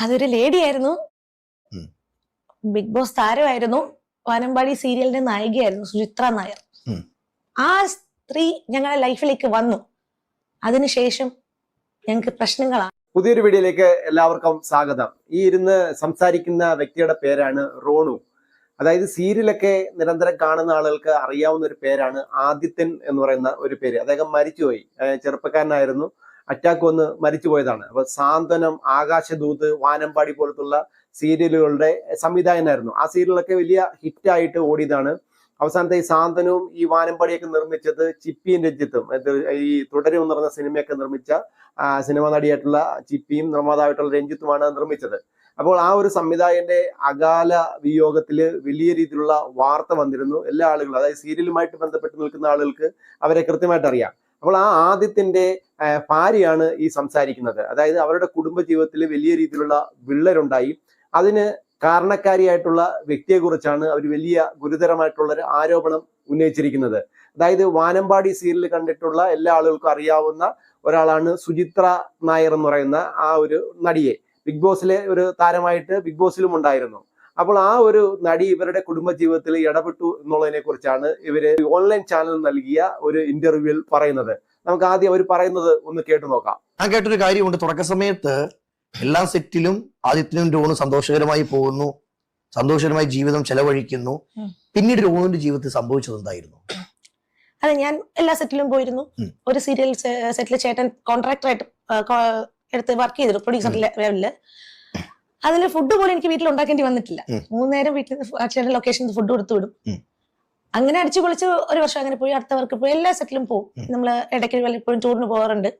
അതൊരു ലേഡി ആയിരുന്നു. Big boss താരമായിരുന്നു. വാനമ്പാടി സീരിയലിന്റെ നായികയായിരുന്നു സുചിത്ര നായർ. ആ സ്ത്രീ ഞങ്ങളുടെ ലൈഫിലേക്ക് വന്നു. അതിനുശേഷം ഞങ്ങൾക്ക് പ്രശ്നങ്ങളാണ് പുതിയൊരു വീഡിയോയിലേക്ക് എല്ലാവർക്കും സ്വാഗതം. ഈ ഇരുന്ന് സംസാരിക്കുന്ന വ്യക്തിയുടെ പേരാണ് റോണു. അതായത് സീരിയലൊക്കെ നിരന്തരം കാണുന്ന ആളുകൾക്ക് അറിയാവുന്ന ഒരു പേരാണ് ആദിത്യൻ എന്ന് പറയുന്ന ഒരു പേര്. അദ്ദേഹം മരിച്ചുപോയി. ചെറുപ്പക്കാരനായിരുന്നു. അറ്റാക്ക് വന്ന് മരിച്ചുപോയതാണ് അപ്പൊ സാന്ത്വനം ആകാശദൂത് വാനമ്പാടി പോലത്തുള്ള സീരിയലുകളുടെ സംവിധായകനായിരുന്നു. ആ സീരിയലൊക്കെ വലിയ ഹിറ്റായിട്ട് ഓടിയതാണ്. അവസാനത്തെ ഈ സാന്ത്വനവും ഈ വാനമ്പാടിയൊക്കെ നിർമ്മിച്ചത് ചിപ്പിയും രഞ്ജിത്തും. ഈ തുടരും എന്ന് പറഞ്ഞ സിനിമയൊക്കെ നിർമ്മിച്ച സിനിമാ നടിയായിട്ടുള്ള ചിപ്പിയും നിർമ്മാതാവായിട്ടുള്ള രഞ്ജിത്തുമാണ് നിർമ്മിച്ചത്. അപ്പോൾ ആ ഒരു സംവിധായകന്റെ അകാല വിയോഗത്തിൽ വലിയ രീതിയിലുള്ള വാർത്ത വന്നിരുന്നു. എല്ലാ ആളുകളും അതായത് സീരിയലുമായിട്ട് ബന്ധപ്പെട്ട് നിൽക്കുന്ന ആളുകൾക്ക് അവരെ കൃത്യമായിട്ട് അറിയാം. അപ്പോൾ ആ ആദ്യത്തിന്റെ ഭാര്യയാണ് ഈ സംസാരിക്കുന്നത്. അതായത് അവരുടെ കുടുംബ ജീവിതത്തിൽ വലിയ രീതിയിലുള്ള വിള്ളലുണ്ടായി. അതിന് കാരണക്കാരിയായിട്ടുള്ള വ്യക്തിയെക്കുറിച്ചാണ് അവർ വലിയ ഗുരുതരമായിട്ടുള്ള ഒരു ആരോപണം ഉന്നയിച്ചിരിക്കുന്നത്. അതായത് വാനമ്പാടി സീരിയൽ കണ്ടിട്ടുള്ള എല്ലാ ആളുകൾക്കും അറിയാവുന്ന ഒരാളാണ് സുചിത്ര നായർ എന്ന് പറയുന്ന ആ ഒരു നടിയെ. ബിഗ് ബോസിലെ ഒരു താരമായിട്ട് ബിഗ് ബോസിലും ഉണ്ടായിരുന്നു. അപ്പോൾ ആ ഒരു നടി ഇവരുടെ കുടുംബ ജീവിതത്തിൽ ഇടപെട്ടു എന്നുള്ളതിനെ കുറിച്ചാണ് ഇവർ ഓൺലൈൻ ചാനൽ നൽകിയ ഒരു ഇന്റർവ്യൂവിൽ പറയുന്നത്. നമുക്ക് ആദ്യം അവർ പറയുന്നത് ഒന്ന് കേട്ടു നോക്കാം. ഞാൻ കേട്ടൊരു കാര്യമുണ്ട്. തുടക്ക സമയത്ത് എല്ലാ സെറ്റിലും ആദിത്യനും രോണും സന്തോഷകരമായി പോകുന്നു. സന്തോഷകരമായി ജീവിതം ചെലവഴിക്കുന്നു. പിന്നീട് രോണുവിന്റെ ജീവിതത്തിൽ സംഭവിച്ചത് എന്തായിരുന്നു അതെ ഞാൻ എല്ലാ സെറ്റിലും പോയിരുന്നു. ഒരു സീരിയൽ സെറ്റിൽ ചേട്ടൻ കോൺട്രാക്ടറായിട്ട് എടുത്ത് വർക്ക് ചെയ്തിരുന്നു പ്രൊഡ്യൂസർ ലെവലിൽ. അതിന് ഫുഡ് പോലും എനിക്ക് വീട്ടിൽ ഉണ്ടാക്കേണ്ടി വന്നിട്ടില്ല. മൂന്നേരം വീട്ടിൽ അച്ഛന്റെ ലൊക്കേഷനിൽ ഫുഡ് കൊടുത്തു വിടും. അങ്ങനെ അടിച്ചു പൊളിച്ച് ഒരു വർഷം അങ്ങനെ പോയി അടുത്തവർക്ക് പോയി എല്ലാ സെറ്റിലും പോകും. നമ്മൾ ഇടയ്ക്ക് വല്ലപ്പോഴും ടൂറിന് പോകാറുണ്ട്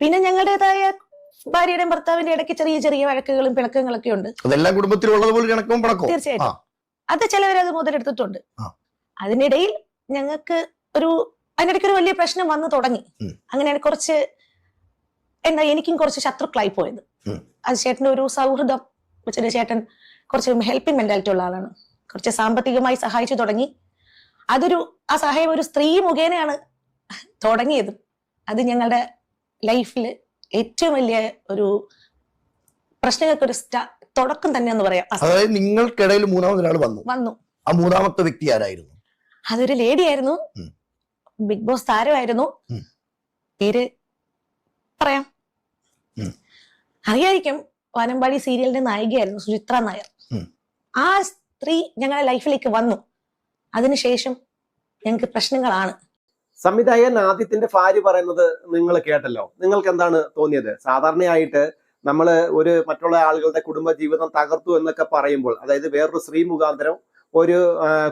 പിന്നെ ഞങ്ങളുടേതായ ഭാര്യയുടെയും ഭർത്താവിന്റെ ഇടയ്ക്ക് ചെറിയ ചെറിയ വഴക്കുകളും പിണക്കങ്ങളൊക്കെ ഉണ്ട്. അതെല്ലാം കുടുംബത്തിലുള്ളത് പോലെ കിണക്കവും പണക്കവും. തീർച്ചയായിട്ടും. അത് ചിലവരത് മുതലെടുത്തിട്ടുണ്ട്. അതിനിടയിൽ ഞങ്ങൾക്ക് ഒരു അതിനിടയ്ക്ക് ഒരു വലിയ പ്രശ്നം വന്നു തുടങ്ങി. അങ്ങനെയാണ് കുറച്ച് എന്താ എനിക്കും കുറച്ച് ശത്രുക്കളായി പോയത്. അത് ചേട്ടന്റെ ഒരു സൗഹൃദം. വെച്ചിട്ട് ചേട്ടൻ കുറച്ച് ഹെൽപ്പിംഗ് മെന്റാലിറ്റി ഉള്ള ആളാണ്. കുറച്ച് സാമ്പത്തികമായി സഹായിച്ചു തുടങ്ങി. അതൊരു ആ സഹായം ഒരു സ്ത്രീ മുഖേനയാണ് തുടങ്ങിയത്. അത് ഞങ്ങളുടെ ലൈഫിൽ ഏറ്റവും വലിയ ഒരു പ്രശ്നങ്ങൾക്ക് ഒരു തുടക്കം തന്നെ എന്ന് പറയാം അതായത് നിങ്ങൾക്കിടയിൽ മൂന്നാമതൊരാൾ വന്നു. വന്നു. ആ മൂന്നാമത്തെ വ്യക്തി ആരായിരുന്നു? അതൊരു ലേഡി ആയിരുന്നു. ബിഗ് ബോസ് താരമായിരുന്നു. പേര് പറയാം. അറിയായിരിക്കും വാനമ്പാടി സീരിയലിന്റെ നായികയായിരുന്നു സുചിത്ര നായർ. ആ സ്ത്രീ ഞങ്ങളുടെ ലൈഫിലേക്ക് വന്നു. അതിനുശേഷം ഞങ്ങൾക്ക് പ്രശ്നങ്ങളാണ്. സംവിധായകൻ ആദ്യത്തിന്റെ ഭാര്യ പറയുന്നത് നിങ്ങൾ കേട്ടല്ലോ. നിങ്ങൾക്ക് എന്താണ് തോന്നിയത്? സാധാരണയായിട്ട് നമ്മൾ ഒരു മറ്റുള്ള ആളുകളുടെ കുടുംബ ജീവിതം തകർത്തു എന്നൊക്കെ പറയുമ്പോൾ അതായത് വേറൊരു സ്ത്രീ മുഖാന്തരം ഒരു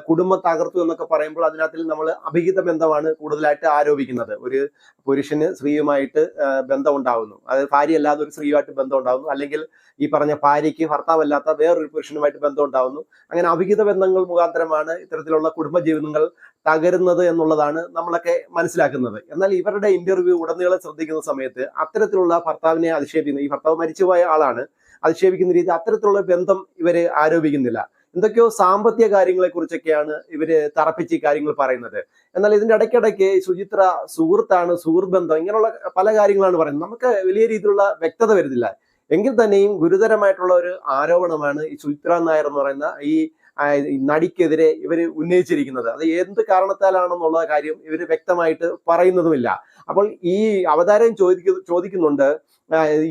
കുടുംബ തകർത്തു എന്നൊക്കെ പറയുമ്പോൾ അതിനകത്തിൽ നമ്മൾ അഭിഹിത ബന്ധമാണ് കൂടുതലായിട്ട് ആരോപിക്കുന്നത്. ഒരു പുരുഷന് സ്ത്രീയുമായിട്ട് ബന്ധം ഉണ്ടാകുന്നു അത് ഭാര്യ അല്ലാതെ ഒരു സ്ത്രീയുമായിട്ട് ബന്ധം ഉണ്ടാകുന്നു അല്ലെങ്കിൽ ഈ പറഞ്ഞ ഭാര്യയ്ക്ക് ഭർത്താവല്ലാത്ത വേറൊരു പുരുഷനുമായിട്ട് ബന്ധം ഉണ്ടാകുന്നു അങ്ങനെ അഭിഹിത ബന്ധങ്ങൾ മുഖാന്തരമാണ് ഇത്തരത്തിലുള്ള കുടുംബ ജീവിതങ്ങൾ തകരുന്നത് എന്നുള്ളതാണ് നമ്മളൊക്കെ മനസ്സിലാക്കുന്നത്. എന്നാൽ ഇവരുടെ ഇന്റർവ്യൂ ഉടനീളം ശ്രദ്ധിക്കുന്ന സമയത്ത് അത്തരത്തിലുള്ള ഭർത്താവിനെ അധിക്ഷേപിക്കുന്ന. ഈ ഭർത്താവ് മരിച്ചുപോയ ആളാണ്. അധിക്ഷേപിക്കുന്ന രീതി അത്തരത്തിലുള്ള ബന്ധം ഇവരെ ആരോപിക്കുന്നില്ല. എന്തൊക്കെയോ സാമ്പത്തിക കാര്യങ്ങളെക്കുറിച്ചൊക്കെയാണ് ഇവർ തറപ്പിച്ച് ഈ കാര്യങ്ങൾ പറയുന്നത്. എന്നാൽ ഇതിന്റെ ഇടയ്ക്കിടയ്ക്ക് സുചിത്ര സുഹൃത്താണ് സുഹൃത്ത് ബന്ധം ഇങ്ങനെയുള്ള പല കാര്യങ്ങളാണ് പറയുന്നത്. നമുക്ക് വലിയ രീതിയിലുള്ള വ്യക്തത വരുന്നില്ല. എങ്കിൽ തന്നെയും ഗുരുതരമായിട്ടുള്ള ഒരു ആരോപണമാണ് ഈ സുചിത്ര നായർ എന്ന് പറയുന്ന ഈ നടിക്കെതിരെ ഇവർ ഉന്നയിച്ചിരിക്കുന്നത്. അത് എന്ത് കാരണത്താലാണെന്നുള്ള കാര്യം ഇവർ വ്യക്തമായിട്ട് പറയുന്നതുമില്ല. അപ്പോൾ ഈ അവതാരം ചോദിക്ക ചോദിക്കുന്നുണ്ട്.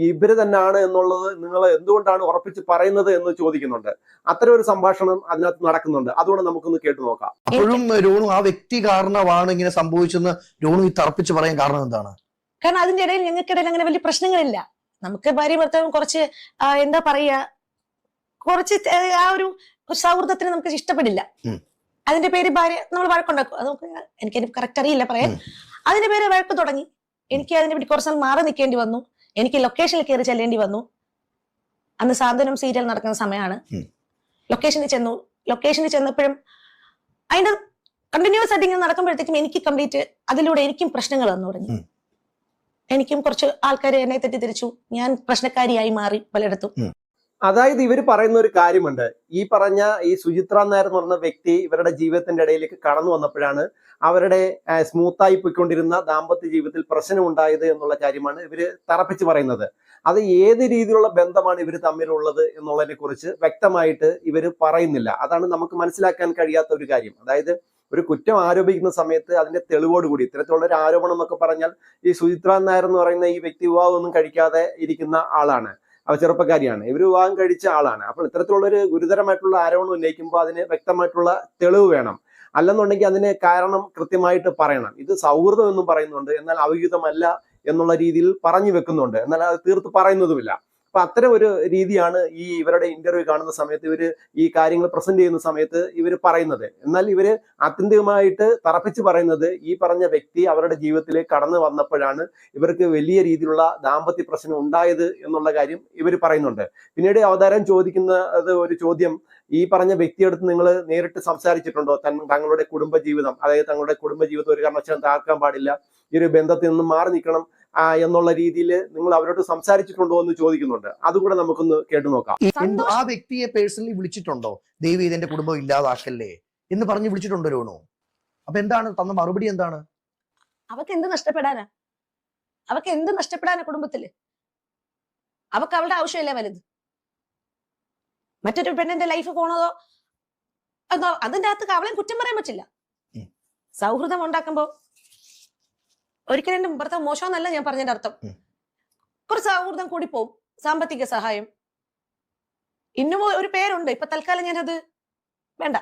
ഇവർ തന്നെയാണ് എന്നുള്ളത് നിങ്ങൾ എന്തുകൊണ്ടാണ് ഉറപ്പിച്ച് പറയുന്നത് എന്ന് ചോദിക്കുന്നുണ്ട്. അത്തരം ഒരു സംഭാഷണം അതിനകത്ത് നടക്കുന്നുണ്ട്. അതുകൊണ്ട് നമുക്കൊന്ന് കേട്ടു നോക്കാം. അപ്പോഴും രോണു ആ വ്യക്തി കാരണമാണ് ഇങ്ങനെ സംഭവിച്ചെന്ന് രോണു ഈ തറപ്പിച്ച് പറയാൻ കാരണം എന്താണ്? കാരണം അതിന്റെ ഇടയിൽ ഞങ്ങൾക്കിടയിൽ അങ്ങനെ വലിയ പ്രശ്നങ്ങളില്ല. നമുക്ക് ഭാര്യ ഭർത്താവും കുറച്ച് എന്താ പറയാ കുറച്ച് ആ ഒരു ഒരു സൗഹൃദത്തിന് നമുക്ക് ഇഷ്ടപ്പെടില്ല. അതിന്റെ പേര് ഭാര്യ നമ്മൾ വഴക്കുണ്ടാക്കും. അത് നമുക്ക് എനിക്ക് കറക്റ്റ് അറിയില്ല പറയാൻ. അതിന്റെ പേര് വഴക്ക് തുടങ്ങി. എനിക്ക് അതിനെ പറ്റി കുറച്ച് നാൾ മാറി നിൽക്കേണ്ടി വന്നു. എനിക്ക് ലൊക്കേഷനിൽ കയറി ചെല്ലേണ്ടി വന്നു. അന്ന് സാന്ത്വനം സീരിയൽ നടക്കുന്ന സമയമാണ് ലൊക്കേഷനിൽ ചെന്നു. ലൊക്കേഷനിൽ ചെന്നപ്പോഴും അതിന്റെ കണ്ടിന്യൂസ് ആയിട്ട് ഇങ്ങനെ നടക്കുമ്പോഴത്തേക്കും എനിക്ക് കംപ്ലീറ്റ് അതിലൂടെ എനിക്കും പ്രശ്നങ്ങൾ വന്നു തുടങ്ങി. എനിക്കും കുറച്ച് ആൾക്കാർ എന്നെ തെറ്റിദ്ധരിച്ചു. ഞാൻ പ്രശ്നക്കാരിയായി മാറി പലയിടത്തും. അതായത് ഇവർ പറയുന്ന ഒരു കാര്യമുണ്ട്. ഈ പറഞ്ഞ ഈ സുചിത്ര നായർ എന്ന് പറഞ്ഞ വ്യക്തി ഇവരുടെ ജീവിതത്തിന്റെ ഇടയിലേക്ക് കടന്നു വന്നപ്പോഴാണ് അവരുടെ സ്മൂത്തായി പോയിക്കൊണ്ടിരുന്ന ദാമ്പത്യ ജീവിതത്തിൽ പ്രശ്നം ഉണ്ടായത് എന്നുള്ള കാര്യമാണ് ഇവർ തറപ്പിച്ച് പറയുന്നത്. അത് ഏത് രീതിയിലുള്ള ബന്ധമാണ് ഇവർ തമ്മിലുള്ളത് എന്നുള്ളതിനെ കുറിച്ച് വ്യക്തമായിട്ട് ഇവർ പറയുന്നില്ല. അതാണ് നമുക്ക് മനസ്സിലാക്കാൻ കഴിയാത്ത ഒരു കാര്യം. അതായത് ഒരു കുറ്റം ആരോപിക്കുന്ന സമയത്ത് അതിന്റെ തെളിവോടുകൂടി ഇത്തരത്തിലുള്ള ഒരു ആരോപണം എന്നൊക്കെ പറഞ്ഞാൽ ഈ സുചിത്ര നായർ എന്ന് പറയുന്ന ഈ വ്യക്തി വിവാഹമൊന്നും കഴിക്കാതെ ഇരിക്കുന്ന ആളാണ്. അവ ചെറുപ്പക്കാരിയാണ്. ഇവർ വിവാഹം കഴിച്ച ആളാണ്. അപ്പോൾ ഇത്തരത്തിലുള്ള ഒരു ഗുരുതരമായിട്ടുള്ള ആരോപണം ഉന്നയിക്കുമ്പോൾ അതിന് വ്യക്തമായിട്ടുള്ള തെളിവ് വേണം. അല്ലെന്നുണ്ടെങ്കിൽ അതിന് കാരണം കൃത്യമായിട്ട് പറയണം. ഇത് സൗഹൃദം എന്നും പറയുന്നുണ്ട്. എന്നാൽ അവിഹിതമല്ല എന്നുള്ള രീതിയിൽ പറഞ്ഞു വെക്കുന്നുണ്ട്. എന്നാൽ അത് തീർത്ത് പറയുന്നതുമില്ല. അപ്പൊ അത്തരം ഒരു രീതിയാണ് ഈ ഇവരുടെ ഇന്റർവ്യൂ കാണുന്ന സമയത്ത് ഇവർ ഈ കാര്യങ്ങൾ പ്രസന്റ് ചെയ്യുന്ന സമയത്ത് ഇവർ പറയുന്നത്. എന്നാൽ ഇവർ ആത്യന്തികമായിട്ട് തറപ്പിച്ച് പറയുന്നത് ഈ പറഞ്ഞ വ്യക്തി അവരുടെ ജീവിതത്തിലേക്ക് കടന്നു വന്നപ്പോഴാണ് ഇവർക്ക് വലിയ രീതിയിലുള്ള ദാമ്പത്യ പ്രശ്നം ഉണ്ടായത് എന്നുള്ള കാര്യം ഇവർ പറയുന്നുണ്ട്. പിന്നീട് അവതാരം ചോദിക്കുന്നത് ഒരു ചോദ്യം ഈ പറഞ്ഞ വ്യക്തിയെടുത്ത് നിങ്ങൾ നേരിട്ട് സംസാരിച്ചിട്ടുണ്ടോ? തങ്ങളുടെ കുടുംബജീവിതം അതായത് തങ്ങളുടെ കുടുംബ ജീവിതം ഒരു കാരണവശാലും താക്കാൻ പാടില്ല ഈ ഒരു ബന്ധത്തിൽ നിന്നും മാറി നിൽക്കണം എന്നുള്ള രീതിയിൽ നിങ്ങൾ അവരോട് സംസാരിച്ചിട്ടുണ്ടോ എന്ന് ചോദിക്കുന്നുണ്ട്. അതുകൂടെ നമുക്കൊന്ന് കേട്ടു നോക്കാം. ആ വ്യക്തിയെ പേഴ്സണലി വിളിച്ചിട്ടുണ്ടോ? ദൈവം ഇതെന്റെ കുടുംബം ഇല്ലാതാക്കല്ലേ എന്ന് പറഞ്ഞ് വിളിച്ചിട്ടുണ്ടോ രോണു? അപ്പൊ എന്താണ്? തന്ന മറുപടി എന്താണ്? അവക്ക് എന്ത് നഷ്ടപ്പെടാനാ? അവക്ക് എന്ത് നഷ്ടപ്പെടാനാ കുടുംബത്തിൽ? അവക്ക് അവളുടെ ആവശ്യമല്ലേ വലുത്? മറ്റൊരു പെണ്ണിന്റെ ലൈഫ് പോണതോ? അതോ അതിന്റെ അകത്ത് അവളെ കുറ്റം പറയാൻ പറ്റില്ല. സൗഹൃദം ഉണ്ടാക്കുമ്പോ ഒരിക്കലും എന്റെ ഭർത്താവ് മോശമെന്നല്ല ഞാൻ പറഞ്ഞതിന്റെ അർത്ഥം. കുറച്ച് സൗഹൃദം കൂടി പോവും. സാമ്പത്തിക സഹായം. ഇന്നും ഒരു പേരുണ്ട്. ഇപ്പൊ തൽക്കാലം ഞാനത് വേണ്ട.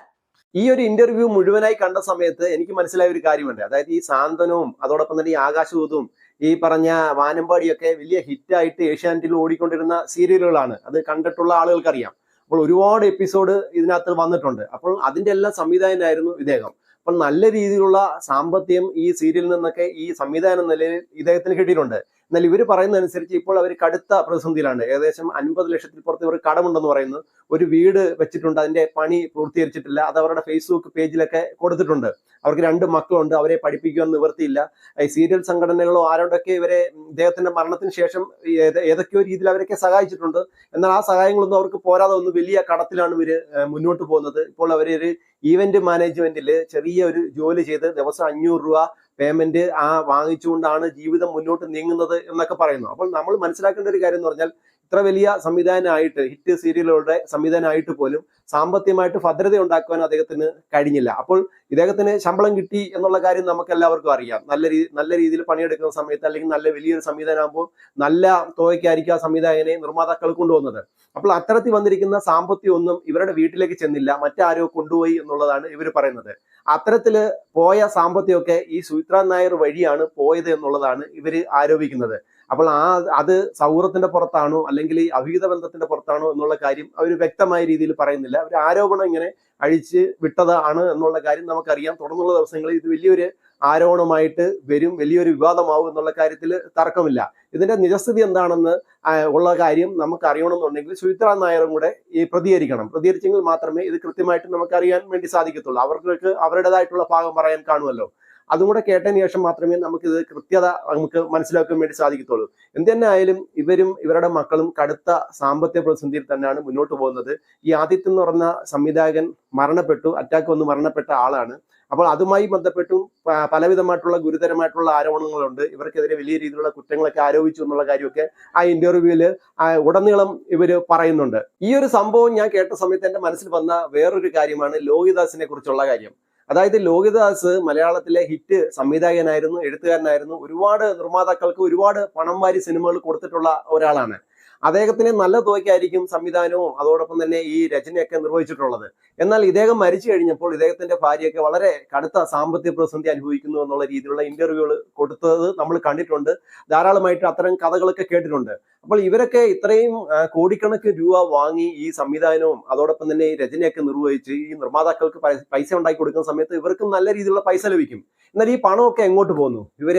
ഈ ഒരു ഇന്റർവ്യൂ മുഴുവനായി കണ്ട സമയത്ത് എനിക്ക് മനസ്സിലായ ഒരു കാര്യമുണ്ട്. അതായത് ഈ സാന്ത്വനവും അതോടൊപ്പം തന്നെ ഈ ആകാശദൂതും ഈ പറഞ്ഞ വാനമ്പാടിയൊക്കെ വലിയ ഹിറ്റായിട്ട് ഏഷ്യാനെറ്റിൽ ഓടിക്കൊണ്ടിരുന്ന സീരിയലുകളാണ്. അത് കണ്ടിട്ടുള്ള ആളുകൾക്കറിയാം. അപ്പോൾ ഒരുപാട് എപ്പിസോഡ് ഇതിനകത്ത് വന്നിട്ടുണ്ട്. അപ്പോൾ അതിന്റെ എല്ലാം സംവിധായകനായിരുന്നു ഇദ്ദേഹം. അപ്പോൾ നല്ല രീതിയിലുള്ള സാമ്പത്തികം ഈ സീരിയലിൽ നിന്നൊക്കെ ഈ സംവിധാനം നിലയിൽ ഇദ്ദേഹത്തിന് കിട്ടിയിട്ടുണ്ട്. എന്നാൽ ഇവർ പറയുന്നതനുസരിച്ച് ഇപ്പോൾ അവർ കടുത്ത പ്രതിസന്ധിയിലാണ്. ഏകദേശം അൻപത് ലക്ഷത്തിൽ പുറത്ത് ഇവർ കടമുണ്ടെന്ന് പറയുന്നു. ഒരു വീട് വെച്ചിട്ടുണ്ട് അതിന്റെ പണി പൂർത്തീകരിച്ചിട്ടില്ല. അത് അവരുടെ ഫേസ്ബുക്ക് പേജിലൊക്കെ കൊടുത്തിട്ടുണ്ട്. അവർക്ക് രണ്ട് മക്കളുണ്ട് അവരെ പഠിപ്പിക്കുവാൻ നിവൃത്തിയില്ല. ഈ സീരിയൽ സംഘടനകളോ ആരോടൊക്കെ ഇവരെ ഇദ്ദേഹത്തിന്റെ മരണത്തിന് ശേഷം ഏത- ഏതൊക്കെയോ രീതിയിൽ അവരൊക്കെ സഹായിച്ചിട്ടുണ്ട്. എന്നാൽ ആ സഹായങ്ങളൊന്നും അവർക്ക് പോരാതെ ഒന്ന് വലിയ കടത്തിലാണ് ഇവർ മുന്നോട്ട് പോകുന്നത്. ഇപ്പോൾ അവരൊരു ഈവന്റ് മാനേജ്മെന്റിൽ ചെറിയ ഒരു ജോലി ചെയ്ത് ദിവസം അഞ്ഞൂറ് രൂപ പേയ്മെന്റ് ആ വാങ്ങിച്ചുകൊണ്ടാണ് ജീവിതം മുന്നോട്ട് നീങ്ങുന്നത് എന്നൊക്കെ പറയുന്നു. അപ്പോൾ നമ്മൾ മനസ്സിലാക്കേണ്ട ഒരു കാര്യം എന്ന് പറഞ്ഞാൽ ഇത്ര വലിയ സംവിധാനമായിട്ട് ഹിറ്റ് സീരിയലുകളുടെ സംവിധാനമായിട്ട് പോലും സാമ്പത്തികമായിട്ട് ഭദ്രത ഉണ്ടാക്കുവാൻ അദ്ദേഹത്തിന് കഴിഞ്ഞില്ല. അപ്പോൾ ഇദ്ദേഹത്തിന് ശമ്പളം കിട്ടി എന്നുള്ള കാര്യം നമുക്ക് എല്ലാവർക്കും അറിയാം. നല്ല രീതി നല്ല രീതിയിൽ പണിയെടുക്കുന്ന സമയത്ത് അല്ലെങ്കിൽ നല്ല വലിയൊരു സംവിധാനമാകുമ്പോൾ നല്ല തുകയ്ക്കായിരിക്കും ആ സംവിധായകനെ നിർമ്മാതാക്കൾ കൊണ്ടുവന്നത്. അപ്പോൾ അത്തരത്തിൽ വന്നിരിക്കുന്ന സാമ്പത്തികം ഒന്നും ഇവരുടെ വീട്ടിലേക്ക് ചെന്നില്ല. മറ്റാരോ കൊണ്ടുപോയി എന്നുള്ളതാണ് ഇവർ പറയുന്നത്. അത്തരത്തിൽ പോയ സാമ്പത്തികമൊക്കെ ഈ സുമിത്ര നായർ വഴിയാണ് പോയത് എന്നുള്ളതാണ് ഇവർ ആരോപിക്കുന്നത്. അപ്പോൾ ആ അത് സൗഹൃദത്തിന്റെ പുറത്താണോ അല്ലെങ്കിൽ ഈ അവിഹിത ബന്ധത്തിന്റെ പുറത്താണോ എന്നുള്ള കാര്യം അവർ വ്യക്തമായ രീതിയിൽ പറയുന്നില്ല. അവർ ആരോപണം ഇങ്ങനെ അഴിച്ച് വിട്ടതാണ് എന്നുള്ള കാര്യം നമുക്കറിയാം. തുടർന്നുള്ള ദിവസങ്ങളിൽ ഇത് വലിയൊരു ആരോപണമായിട്ട് വരും വലിയൊരു വിവാദമാവും എന്നുള്ള കാര്യത്തിൽ തർക്കമില്ല. ഇതിന്റെ നിജസ്ഥിതി എന്താണെന്ന് ഉള്ള കാര്യം നമുക്ക് അറിയണമെന്നുണ്ടെങ്കിൽ സുചിത്ര നായരും കൂടെ ഈ പ്രതികരിക്കണം. പ്രതികരിച്ചെങ്കിൽ മാത്രമേ ഇത് കൃത്യമായിട്ട് നമുക്ക് അറിയാൻ വേണ്ടി സാധിക്കത്തുള്ളൂ. അവർക്ക് അവരുടേതായിട്ടുള്ള ഭാഗം പറയാൻ കാണുമല്ലോ. അതും കൂടെ കേട്ടതിന് ശേഷം മാത്രമേ നമുക്ക് ഇത് കൃത്യത നമുക്ക് മനസ്സിലാക്കാൻ വേണ്ടി സാധിക്കത്തുള്ളൂ. എന്ത് തന്നെ ആയാലും ഇവരും ഇവരുടെ മക്കളും കടുത്ത സാമ്പത്തിക പ്രതിസന്ധിയിൽ തന്നെയാണ് മുന്നോട്ട് പോകുന്നത്. ഈ ആദിത്യം എന്ന് പറഞ്ഞ സംവിധായകൻ മരണപ്പെട്ടു അറ്റാക്ക് വന്ന് മരണപ്പെട്ട ആളാണ്. അപ്പോൾ അതുമായി ബന്ധപ്പെട്ടും പലവിധമായിട്ടുള്ള ഗുരുതരമായിട്ടുള്ള ആരോപണങ്ങളുണ്ട്. ഇവർക്കെതിരെ വലിയ രീതിയിലുള്ള കുറ്റങ്ങളൊക്കെ ആരോപിച്ചു എന്നുള്ള കാര്യമൊക്കെ ആ ഇന്റർവ്യൂവിൽ ഉടനീളം ഇവർ പറയുന്നുണ്ട്. ഈ ഒരു സംഭവം ഞാൻ കേട്ട സമയത്ത് എന്റെ മനസ്സിൽ വന്ന വേറൊരു കാര്യമാണ് ലോഹിദാസിനെ കുറിച്ചുള്ള കാര്യം. അതായത് ലോഹിതദാസ് മലയാളത്തിലെ ഹിറ്റ് സംവിധായകനായിരുന്നു എഴുത്തുകാരനായിരുന്നു. ഒരുപാട് നിർമ്മാതാക്കൾക്ക് ഒരുപാട് പണം വാരി സിനിമകൾ കൊടുത്തിട്ടുള്ള ഒരാളാണ്. അദ്ദേഹത്തിന് നല്ല തുകയ്ക്കായിരിക്കും സംവിധാനവും അതോടൊപ്പം തന്നെ ഈ രചനയൊക്കെ നിർവഹിച്ചിട്ടുള്ളത്. എന്നാൽ ഇദ്ദേഹം മരിച്ചു കഴിഞ്ഞപ്പോൾ ഇദ്ദേഹത്തിന്റെ ഭാര്യയൊക്കെ വളരെ കടുത്ത സാമ്പത്തിക പ്രതിസന്ധി അനുഭവിക്കുന്നു എന്നുള്ള രീതിയിലുള്ള ഇന്റർവ്യൂകൾ കൊടുത്തത് നമ്മൾ കണ്ടിട്ടുണ്ട്. ധാരാളമായിട്ട് അത്തരം കഥകളൊക്കെ കേട്ടിട്ടുണ്ട്. അപ്പോൾ ഇവരൊക്കെ ഇത്രയും കോടിക്കണക്കിന് രൂപ വാങ്ങി ഈ സംവിധാനവും അതോടൊപ്പം തന്നെ ഈ രചനയൊക്കെ നിർവഹിച്ച് ഈ നിർമ്മാതാക്കൾക്ക് പൈസ ഉണ്ടാക്കി കൊടുക്കുന്ന സമയത്ത് ഇവർക്കും നല്ല രീതിയിലുള്ള പൈസ ലഭിക്കും. എന്നാൽ ഈ പണമൊക്കെ എങ്ങോട്ട് പോകുന്നു ഇവർ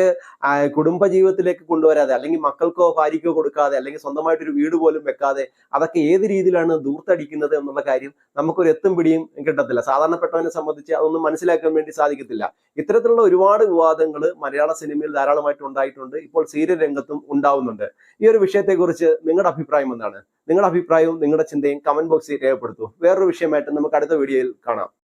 കുടുംബ ജീവിതത്തിലേക്ക് കൊണ്ടുവരാതെ അല്ലെങ്കിൽ മക്കൾക്കോ ഭാര്യയ്ക്കോ കൊടുക്കാതെ അല്ലെങ്കിൽ സ്വന്തമായിട്ടൊരു വീട് പോലും വെക്കാതെ അതൊക്കെ ഏത് രീതിയിലാണ് ദൂർത്തടിക്കുന്നത് എന്നുള്ള കാര്യം നമുക്കൊരു എത്തും പിടിയും കിട്ടത്തില്ല. സാധാരണപ്പെട്ടവനെ സംബന്ധിച്ച് അതൊന്നും മനസ്സിലാക്കാൻ വേണ്ടി സാധിക്കത്തില്ല. ഇത്തരത്തിലുള്ള ഒരുപാട് വിവാദങ്ങൾ മലയാള സിനിമയിൽ ധാരാളമായിട്ട് ഉണ്ടായിട്ടുണ്ട്. ഇപ്പോൾ സീരിയൽ രംഗത്തും ഉണ്ടാവുന്നുണ്ട്. ഈ ഒരു വിഷയത്തെക്കുറിച്ച് നിങ്ങളുടെ അഭിപ്രായം എന്താണ്? നിങ്ങളുടെ അഭിപ്രായവും നിങ്ങളുടെ ചിന്തയും കമന്റ് ബോക്സിൽ രേഖപ്പെടുത്തൂ. വേറൊരു വിഷയമായിട്ട് നമുക്ക് അടുത്ത വീഡിയോയിൽ കാണാം.